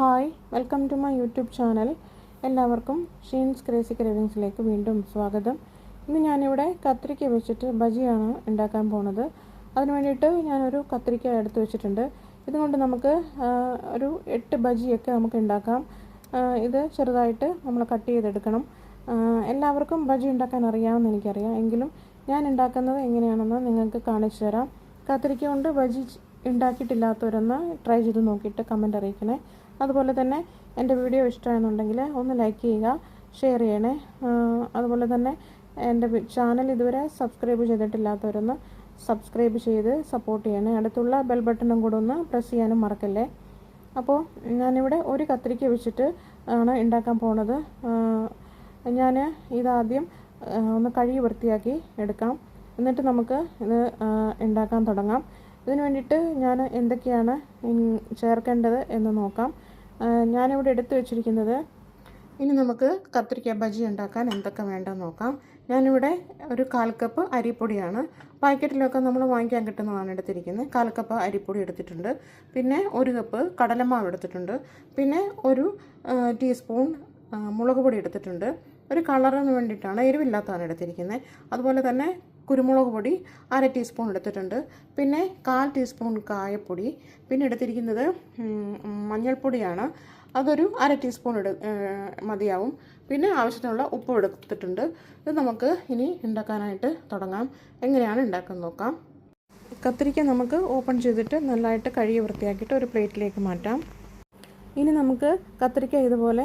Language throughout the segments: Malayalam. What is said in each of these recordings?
Hi welcome to my YouTube channel. എല്ലാവർക്കും ഷീൻസ് ക്രേസി ക്രേവിങ്സിലേക്ക് വീണ്ടും സ്വാഗതം. ഇന്ന് ഞാനിവിടെ കത്രിക്ക വെച്ചിട്ട് ബജിയാണ് ഉണ്ടാക്കാൻ പോണത്. അതിന് വേണ്ടിയിട്ട് ഞാനൊരു കത്രിക്ക എടുത്ത് വെച്ചിട്ടുണ്ട്. ഇതുകൊണ്ട് നമുക്ക് ഒരു എട്ട് ബജിയൊക്കെ നമുക്ക് ഉണ്ടാക്കാം. ഇത് ചെറുതായിട്ട് നമ്മൾ കട്ട് ചെയ്തെടുക്കണം. എല്ലാവർക്കും ബജി ഉണ്ടാക്കാൻ അറിയാമെന്ന് എനിക്കറിയാം. എങ്കിലും ഞാൻ ഉണ്ടാക്കുന്നത് എങ്ങനെയാണെന്ന് നിങ്ങൾക്ക് കാണിച്ചു തരാം. കത്തിരിക്ക കൊണ്ട് ബജി ഉണ്ടാക്കിയിട്ടില്ലാത്തവരൊന്ന് ട്രൈ ചെയ്ത് നോക്കിയിട്ട് കമന്റ് അറിയിക്കണേ. അതുപോലെ തന്നെ എന്റെ വീഡിയോ ഇഷ്ടമാണെന്നുണ്ടെങ്കിൽ ഒന്ന് ലൈക്ക് ചെയ്യുക ഷെയർ ചെയ്യണേ. അതുപോലെ തന്നെ എന്റെ ചാനൽ ഇതുവരെ സബ്സ്ക്രൈബ് ചെയ്തിട്ടില്ലാത്തവരൊന്ന് സബ്സ്ക്രൈബ് ചെയ്ത് സപ്പോർട്ട് ചെയ്യണേ. അടുത്തുള്ള ബെൽ ബട്ടണും കൂടെ ഒന്ന് പ്രസ് ചെയ്യാനും മറക്കല്ലേ. അപ്പോൾ ഞാനിവിടെ ഒരു കത്തിരിക്ക വെച്ചിട്ട് ആണ് ഉണ്ടാക്കാൻ പോണത്. ഞാൻ ഇതാദ്യം ഒന്ന് കഴുകി വൃത്തിയാക്കി എടുക്കാം. എന്നിട്ട് നമുക്ക് ഇത് ഉണ്ടാക്കാൻ തുടങ്ങാം. ഇതിന് വേണ്ടിയിട്ട് ഞാൻ എന്തൊക്കെയാണ് ചേർക്കേണ്ടത് എന്ന് നോക്കാം. ഞാനിവിടെ എടുത്തു വെച്ചിരിക്കുന്നത്. ഇനി നമുക്ക് കത്തിരിക്ക ബജി ഉണ്ടാക്കാൻ എന്തൊക്കെ വേണ്ടെന്ന് നോക്കാം. ഞാനിവിടെ ഒരു കാൽ കപ്പ് അരിപ്പൊടിയാണ്. പാക്കറ്റിലൊക്കെ നമ്മൾ വാങ്ങിക്കാൻ കിട്ടുന്നതാണ് എടുത്തിരിക്കുന്നത്. കാൽ കപ്പ് അരിപ്പൊടി എടുത്തിട്ടുണ്ട്. പിന്നെ ഒരു കപ്പ് കടലമാവ് എടുത്തിട്ടുണ്ട്. പിന്നെ ഒരു ടീസ്പൂൺ മുളക് പൊടി എടുത്തിട്ടുണ്ട്. ഒരു കളറിന് വേണ്ടിയിട്ടാണ് എരിവില്ലാത്തതാണ് എടുത്തിരിക്കുന്നത്. അതുപോലെ തന്നെ കുരുമുളക് പൊടി അര ടീസ്പൂൺ എടുത്തിട്ടുണ്ട്. പിന്നെ കാൽ ടീസ്പൂൺ കായപ്പൊടി. പിന്നെ എടുത്തിരിക്കുന്നത് മഞ്ഞൾപ്പൊടിയാണ്. അതൊരു അര ടീസ്പൂൺ എടു മതിയാവും. പിന്നെ ആവശ്യത്തിനുള്ള ഉപ്പ് എടുത്തിട്ടുണ്ട്. ഇത് നമുക്ക് ഇനി ഉണ്ടാക്കാനായിട്ട് തുടങ്ങാം. എങ്ങനെയാണ് ഉണ്ടാക്കുന്നത് നോക്കാം. കത്തിരിക്ക നമുക്ക് ഓപ്പൺ ചെയ്തിട്ട് നല്ലതായിട്ട് കഴുകി വൃത്തിയാക്കിയിട്ട് ഒരു പ്ലേറ്റിലേക്ക് മാറ്റാം. ഇനി നമുക്ക് കത്തിരിക്ക ഇതുപോലെ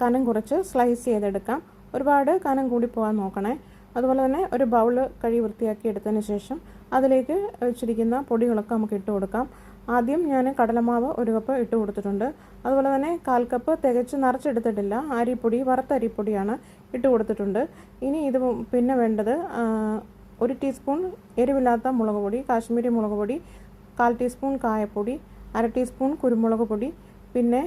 കനം കുറച്ച് സ്ലൈസ് ചെയ്തെടുക്കാം. ഒരുപാട് കനം കൂടി പോകാൻ നോക്കണേ. അതുപോലെ തന്നെ ഒരു ബൗൾ കഴി വൃത്തിയാക്കി എടുത്തതിന് ശേഷം അതിലേക്ക് വെച്ചിരിക്കുന്ന പൊടികളൊക്കെ നമുക്ക് ഇട്ട് കൊടുക്കാം. ആദ്യം ഞാൻ കടലമാവ് ഒരു കപ്പ് ഇട്ട് കൊടുത്തിട്ടുണ്ട്. അതുപോലെ തന്നെ കാൽ കപ്പ് തികച്ച് നിറച്ചെടുത്തിട്ടില്ല. അരിപ്പൊടി വറുത്ത അരിപ്പൊടിയാണ് ഇട്ട് കൊടുത്തിട്ടുണ്ട്. ഇനി ഇത് പിന്നെ വേണ്ടത് ഒരു ടീസ്പൂൺ എരിവില്ലാത്ത മുളക് പൊടി കാശ്മീരി മുളക് പൊടി കാൽ ടീസ്പൂൺ കായപ്പൊടി അര ടീസ്പൂൺ കുരുമുളക് പൊടി പിന്നെ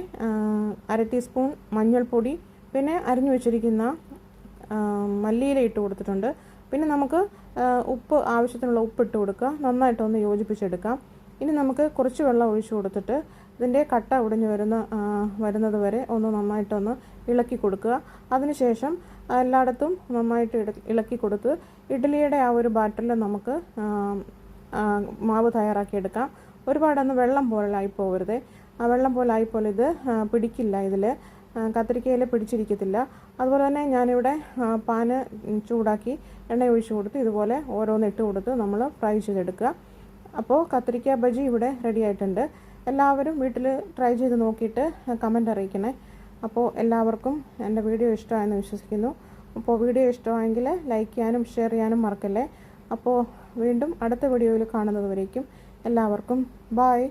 അര ടീസ്പൂൺ മഞ്ഞൾപ്പൊടി പിന്നെ അരിഞ്ഞു വെച്ചിരിക്കുന്ന മല്ലിയില ഇട്ട് കൊടുത്തിട്ടുണ്ട്. പിന്നെ നമുക്ക് ഉപ്പ് ആവശ്യത്തിനുള്ള ഉപ്പ് ഇട്ട് കൊടുക്കുക നന്നായിട്ടൊന്ന് യോജിപ്പിച്ചെടുക്കാം. ഇനി നമുക്ക് കുറച്ച് വെള്ളം ഒഴിച്ചു കൊടുത്തിട്ട് ഇതിന്റെ കട്ട ഉടഞ്ഞു വരുന്ന വരുന്നത് വരെ ഒന്ന് നന്നായിട്ടൊന്ന് ഇളക്കി കൊടുക്കുക. അതിനുശേഷം എല്ലായിടത്തും നന്നായിട്ട് ഇളക്കി കൊടുത്ത് ഇഡ്ഡലിയുടെ ആ ഒരു ബാറ്ററിൽ നമുക്ക് മാവ് തയ്യാറാക്കിയെടുക്കാം. ഒരുപാടൊന്ന് വെള്ളം പോലെ ആയി പോകരുത്. വെള്ളം പോലെ ആയിപ്പോലെ ഇത് പിടിക്കില്ല ഇതിൽ കത്തിരിക്കയിൽ പിടിച്ചിരിക്കത്തില്ല. അതുപോലെ തന്നെ ഞാനിവിടെ പാന് ചൂടാക്കി എണ്ണ ഒഴിച്ച് കൊടുത്ത് ഇതുപോലെ ഓരോന്ന് ഇട്ട് കൊടുത്ത് നമ്മൾ ഫ്രൈ ചെയ്തെടുക്കുക. അപ്പോൾ കത്തിരിക്ക ബജി ഇവിടെ റെഡി ആയിട്ടുണ്ട്. എല്ലാവരും വീട്ടിൽ ട്രൈ ചെയ്ത് നോക്കിയിട്ട് കമന്റ് അറിയിക്കണേ. അപ്പോൾ എല്ലാവർക്കും എന്റെ വീഡിയോ ഇഷ്ടമായെന്ന് വിശ്വസിക്കുന്നു. അപ്പോൾ വീഡിയോ ഇഷ്ടമായെങ്കിൽ ലൈക്ക് ചെയ്യാനും ഷെയർ ചെയ്യാനും മറക്കല്ലേ. അപ്പോൾ വീണ്ടും അടുത്ത വീഡിയോയിൽ കാണുന്നതുവരേക്കും എല്ലാവർക്കും ബായ്